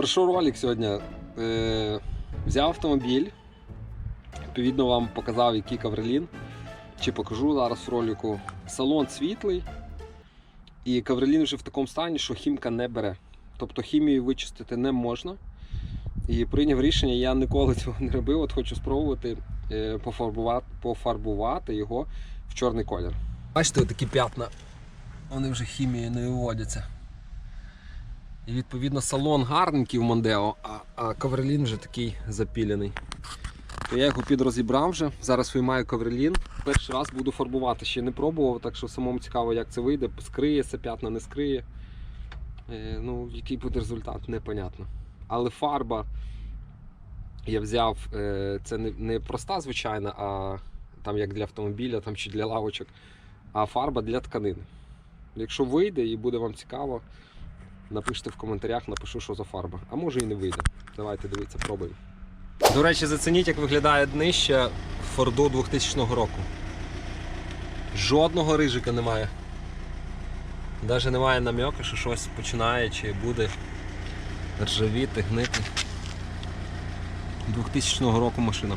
Так, пацани. Про що ролик сьогодні? Е, взяв автомобіль. Відповідно, вам показав, який каврелін. Чи покажу зараз ролику. Салон світлий. І каврелін вже в такому стані, що хімка не бере. Тобто хімію вичистити не можна. І прийняв рішення, я ніколи цього не робив. От хочу спробувати е, пофарбувати, пофарбувати його в чорний колір. Бачите, такі п'ятна. Вони вже хімією не виводяться. І відповідно салон гарненький в Мондео, а, а коврелін вже такий запілений. То я його підрозібрав вже. Зараз виймаю коврелін. Перший раз буду фарбувати, ще не пробував, так що самому цікаво, як це вийде. Скриється, п'ятна не скриє. Е, ну, який буде результат, непонятно. Але фарба я взяв, е, це не, не проста звичайна, а там як для автомобіля там, чи для лавочок, а фарба для тканини. Якщо вийде і буде вам цікаво, напишіть в коментарях, напишу, що за фарба. А може і не вийде. Давайте дивитися, пробуємо. До речі, зацініть, як виглядає днище Форду 2000 року. Жодного рижика немає. Навіть немає намека, що щось починає чи буде ржавіти, гнити. 2000 року машина.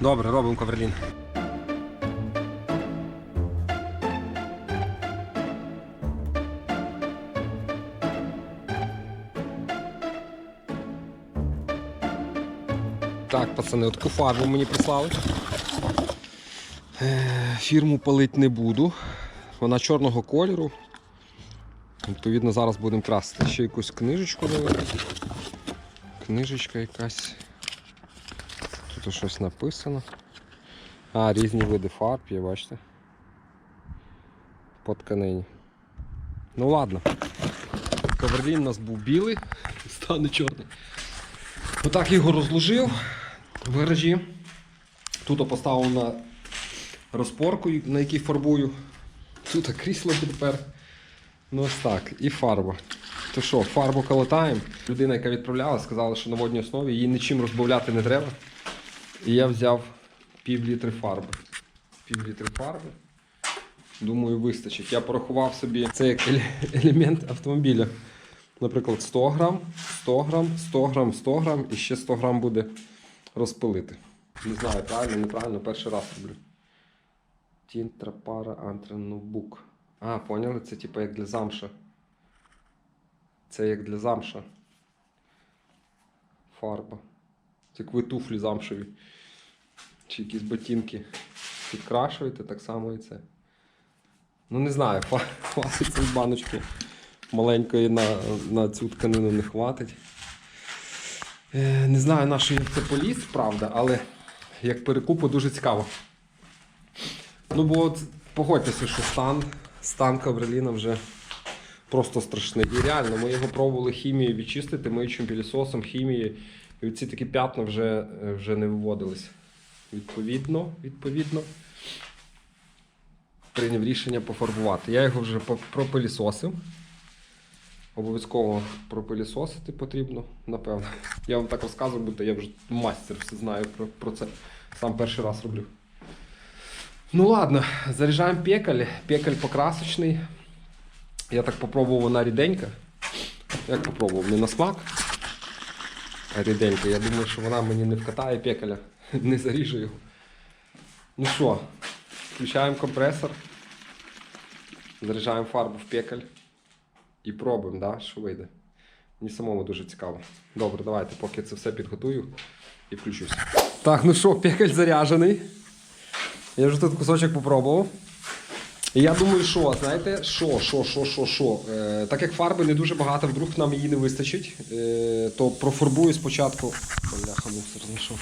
Добре, робимо коверлін. Так, пацани, от фарбу мені прислали. Е, Фірму палити не буду. Вона чорного кольору. Відповідно, зараз будемо красити. Ще якусь книжечку дали. Книжечка якась. Тут щось написано. А, різні види фарб, є, бачите. По тканині. Ну ладно. Каверлін у нас був білий, стане чорний. Отак його розложив в. Тут поставив на розпорку, на якій фарбую. Тут крісло підпер. Ну ось так. І фарба. То що, фарбу колотаємо. Людина, яка відправляла, сказала, що на водній основі її нічим розбавляти не треба. І я взяв пів літри фарби. Пів літри фарби. Думаю, вистачить. Я порахував собі це як елемент автомобіля. Наприклад, 100 грам, 100 грам, 100 грам, 100 грам і ще 100 грам буде розпилити. Не знаю, правильно, неправильно, перший раз роблю. Тінтра пара антреноубук. А, поняли? Це типу як для замша. Це як для замша. Фарба. Як ви туфлі замшеві. Чи якісь ботинки підкрашуєте, так само і це. Ну не знаю, хватить цієї баночки маленької на, на цю тканину не хватить. Е, не знаю, на що я це поліз, правда, але як перекупу дуже цікаво. Ну, бо от, погодьтеся, що стан, стан Кавреліна вже просто страшний. І реально, ми його пробували хімією відчистити, миючим пілісосом, хімією. І оці такі п'ятна вже, е, вже не виводились. Відповідно, відповідно, прийняв рішення пофарбувати. Я його вже пропилісосив. Обов'язково пропилісосити потрібно, напевно. Я вам так розказую, бо я вже мастер все знаю про, про це. Сам перший раз роблю. Ну ладно, заряджаємо пекаль. Пекаль покрасочний. Я так попробував, вона ріденька. Як попробував? Не на смак. Ріденька. Я думаю, що вона мені не вкатає пекаля, не заріжу його. Ну що, включаємо компресор. Заряджаємо фарбу в пекаль. І пробуємо, да, що вийде. Мені самому дуже цікаво. Добре, давайте, поки це все підготую і включусь. Так, ну що, пекаль заряджений. Я вже тут кусочок попробував. І я думаю, що, знаєте, що, що, що, що, що. Е, так як фарби не дуже багато, вдруг нам її не вистачить, е, то профарбую спочатку. Бляха, мусор знайшов.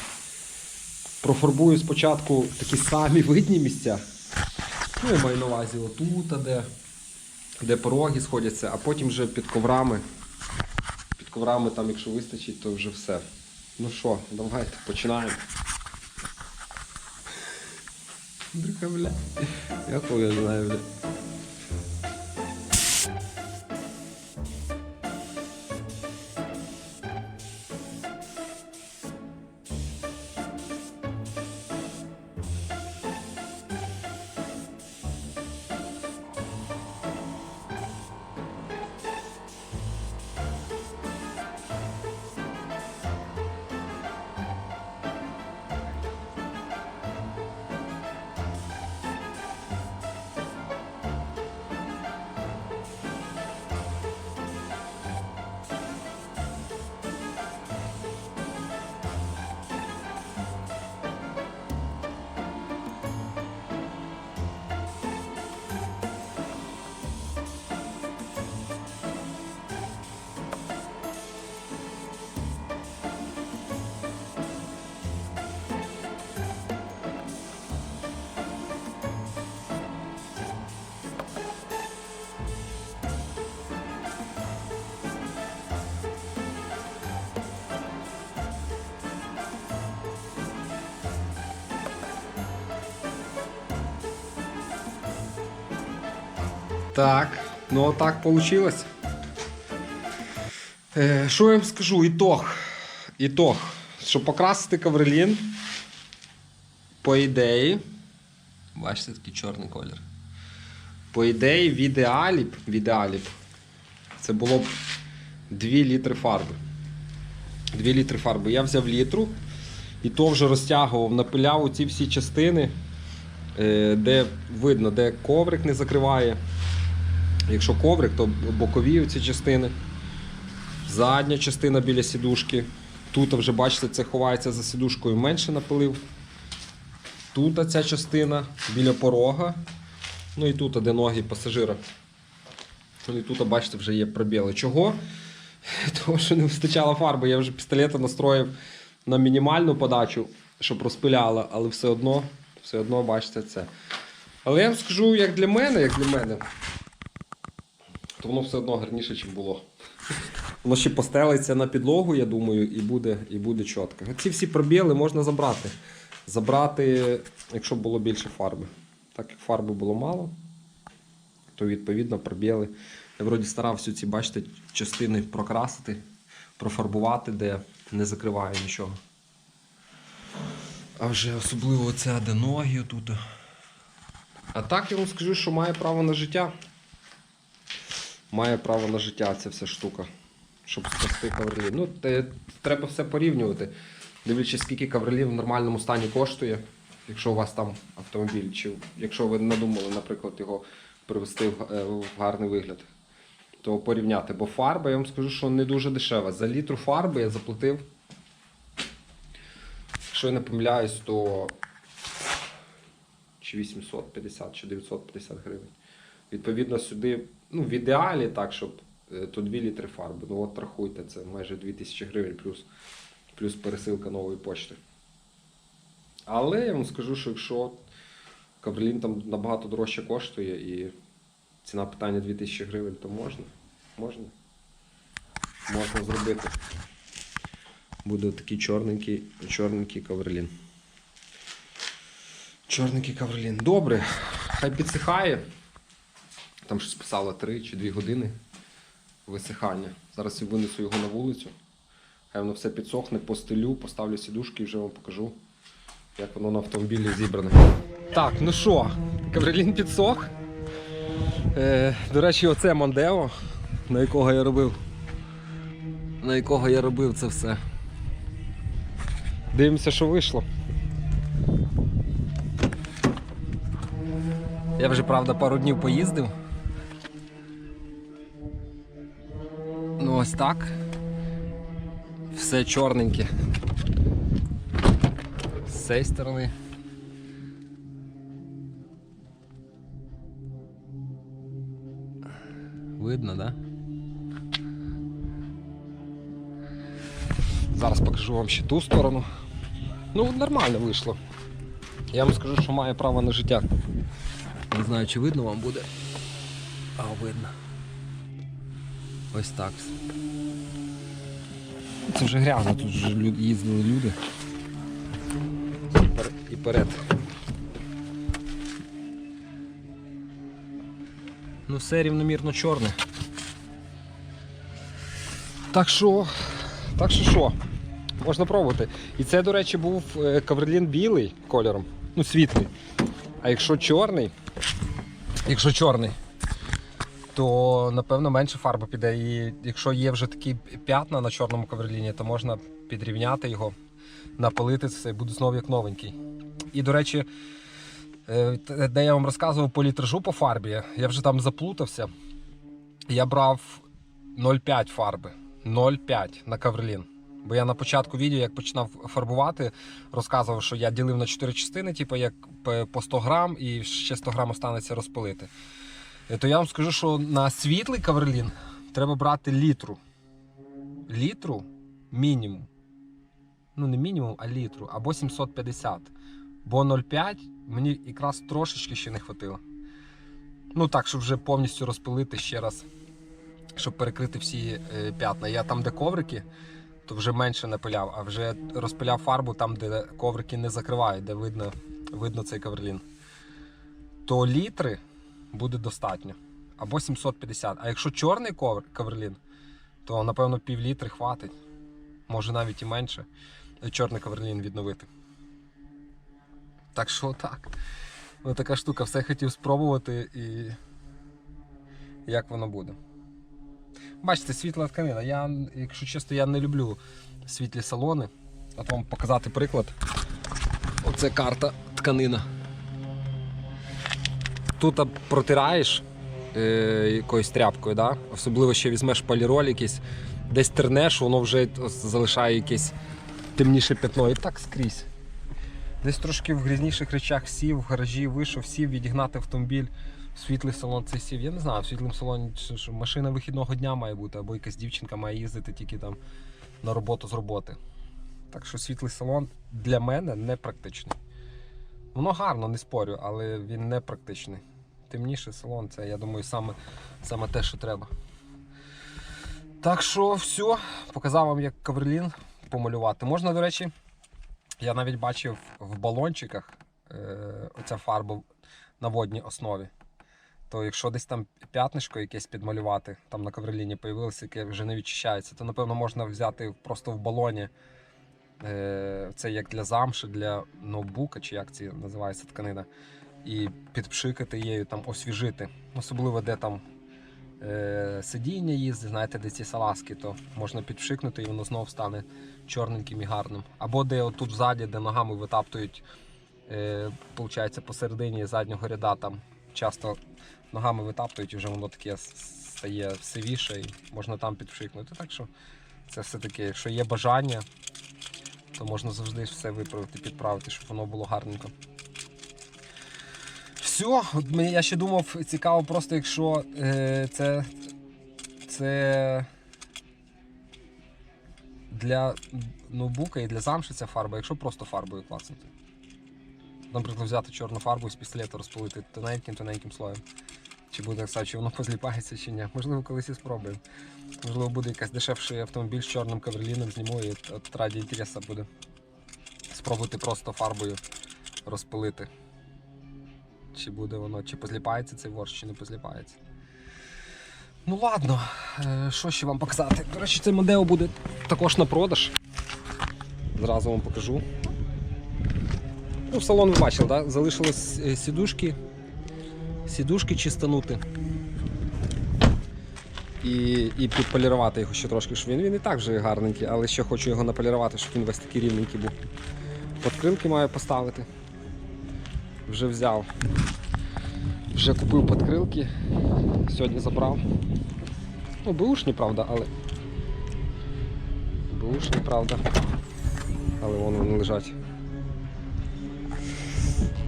Профарбую спочатку такі самі видні місця. Ну, я маю на увазі отут, де, де пороги сходяться, а потім вже під коврами. Під коврами там, якщо вистачить, то вже все. Ну що, давайте починаємо. Друга, бля. Я хуя знаю, бля. Так, ну так вийшло. Е, що я вам скажу? Ітог. Ітог. Щоб покрасити ковролін, по ідеї. Бачите, такий чорний колір. По ідеї, в ідеалі, в ідеалі це було б 2 літри фарби. 2 літри фарби. Я взяв літру і то вже розтягував, напиляв ці всі частини, е, де видно, де коврик не закриває. Якщо коврик, то бокові ці частини. Задня частина біля сідушки. Тут вже бачите, це ховається за сідушкою, менше напилив. Тут ця частина біля порога. Ну і тут, де ноги пасажира. Ну і тут, бачите, вже є пробіли. Чого? Тому що не вистачало фарби. Я вже пістолета настроїв на мінімальну подачу, щоб розпиляло, але все одно, все одно бачите це. Але я вам скажу, як для мене, як для мене, то воно все одно гарніше, ніж було. Воно ще постелиться на підлогу, я думаю, і буде, і буде чітко. Ці всі пробіли можна забрати. Забрати, якщо було більше фарби. Так як фарби було мало, то відповідно пробіли. Я вроді старався ці, бачите, частини прокрасити, профарбувати, де не закриває нічого. А вже особливо оце, де ноги тут. А так я вам скажу, що має право на життя. Має право на життя ця вся штука. Щоб спасти каврелін. Ну, те, треба все порівнювати. Дивлячись, скільки каврелін в нормальному стані коштує, якщо у вас там автомобіль, чи якщо ви надумали, наприклад, його привести в, е, в гарний вигляд, то порівняти. Бо фарба, я вам скажу, що не дуже дешева. За літру фарби я заплатив, якщо я не помиляюсь, то чи 850, чи 950 гривень. Відповідно, сюди, ну, в ідеалі так, щоб е, то 2 літри фарби. Ну от рахуйте, це майже 2000 гривень плюс, плюс пересилка нової почти. Але я вам скажу, що якщо Каврелін там набагато дорожче коштує і ціна питання 2000 гривень, то можна. Можна. Можна зробити. Буде такий чорненький, чорненький каврелін. Чорненький каврелін. Добре, хай підсихає. Там щось писало 3 чи 2 години висихання. Зараз я винесу його на вулицю. Хай воно все підсохне, постелю, поставлю сідушки і вже вам покажу, як воно на автомобілі зібране. Так, ну що, каврелін підсох. Е, до речі, оце Мондео, на якого я робив. На якого я робив це все. Дивимося, що вийшло. Я вже, правда, пару днів поїздив. Ну ось так. Все чорненьке. З цієї сторони. Видно, да? Зараз покажу вам ще ту сторону. Ну, нормально вийшло. Я вам скажу, що має право на життя. Не знаю, чи видно вам буде. А, видно. Ось так. Це вже грязно, тут вже їздили люди. І перед. Ну все рівномірно чорне. Так що, так що що, можна пробувати. І це, до речі, був е, каврелін білий кольором, ну світлий. А якщо чорний, якщо чорний, то напевно менше фарби піде. І якщо є вже такі п'ятна на чорному кавреліні, то можна підрівняти його, напалити це і буде знову як новенький. І, до речі, е, де я вам розказував по літражу по фарбі, я вже там заплутався. Я брав 0,5 фарби. 0,5 на каврелін. Бо я на початку відео, як починав фарбувати, розказував, що я ділив на 4 частини, типу як по 100 грам, і ще 100 грам останеться розпилити. Е, То я вам скажу, що на світлий каврелін треба брати літру. Літру мінімум. Ну, не мінімум, а літру, або 750. Бо 0,5 мені якраз трошечки ще не хватило. Ну так, щоб вже повністю розпилити ще раз, щоб перекрити всі е, п'ятна. Я там, де коврики, то вже менше напиляв, а вже розпиляв фарбу там, де коврики не закривають, де видно, видно цей каврелін. То літри буде достатньо. або 750. А якщо чорний ковр, каверлін, то напевно пів літри хватить. Може навіть і менше. Чорний каверлін відновити. Так що так. Ось така штука, все хотів спробувати і як воно буде. Бачите, світла тканина. Я, якщо чесно, я не люблю світлі салони. От вам показати приклад. Оце карта тканина. Тут протираєш е, якоюсь тряпкою, да? особливо ще візьмеш поліроль якийсь, десь тернеш, воно вже залишає якесь темніше пятно. І так скрізь. Десь трошки в грізніших речах сів, в гаражі вийшов, сів, відігнати автомобіль, в світлий салон цей сів. Я не знаю, в світлому салоні що машина вихідного дня має бути, або якась дівчинка має їздити тільки там на роботу з роботи. Так що світлий салон для мене не практичний. Воно гарно, не спорю, але він не практичний. Темніший салон це, я думаю, саме, саме те, що треба. Так що все, показав вам, як каверлін помалювати. Можна, до речі, я навіть бачив в балончиках е, оця фарба на водній основі. То якщо десь там п'ятнишко якесь підмалювати, там на кавреліні появилося, яке вже не відчищається, то напевно можна взяти просто в балоні. Е, це як для замши, для ноутбука, чи як це називається тканина, і підпшикати її, там, освіжити. Особливо де там е, сидіння їздить, знаєте, де ці салазки, то можна підпшикнути і воно знову стане чорненьким і гарним. Або де отут ззаді, де ногами витаптують, е, посередині заднього ряда там часто ногами витаптують і вже воно таке стає сивіше і можна там підпшикнути. Так що це все-таки, якщо є бажання, то можна завжди все виправити, підправити, щоб воно було гарненько. Все, я ще думав, цікаво, просто якщо е, це, це для ноутбука і для замши ця фарба, якщо просто фарбою клацнути. Наприклад, взяти чорну фарбу і з пістолета розпилити тоненьким-тоненьким слоєм. Чи буде кстати, чи воно позліпається чи ні. Можливо, колись і спробуємо. Можливо, буде якийсь дешевший автомобіль з чорним каверліном, зніму і от раді інтересу буде спробувати просто фарбою розпилити. Чи буде воно, чи позліпається цей ворс, чи не позліпається. Ну ладно, е, що ще вам показати? До речі, цей Модео буде також на продаж. Зразу вам покажу. Ну, салон ви бачили, да? залишилось е, сідушки. Сідушки чистанути. І, і підполірувати його ще трошки, щоб він, він і так вже гарненький, але ще хочу його наполірувати, щоб він весь такий рівненький був. Подкрилки маю поставити. Вже взяв. Вже купив подкрилки. Сьогодні забрав. Ну, бушні, правда, але. Бушні, правда. Але вон вони лежать.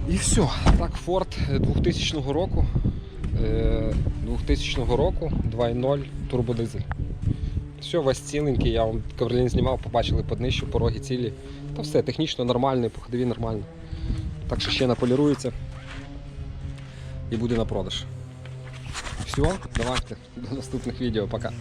І все. Так, Ford 2000 року. Е, 2000 року 2.0 турбодизель. Все, весь ціленький, я вам каверлін знімав, побачили поднищу, пороги цілі. Та все, технічно нормально, по ходові нормально. Так що ще наполірується і буде на продаж. Все, давайте до наступних відео, пока.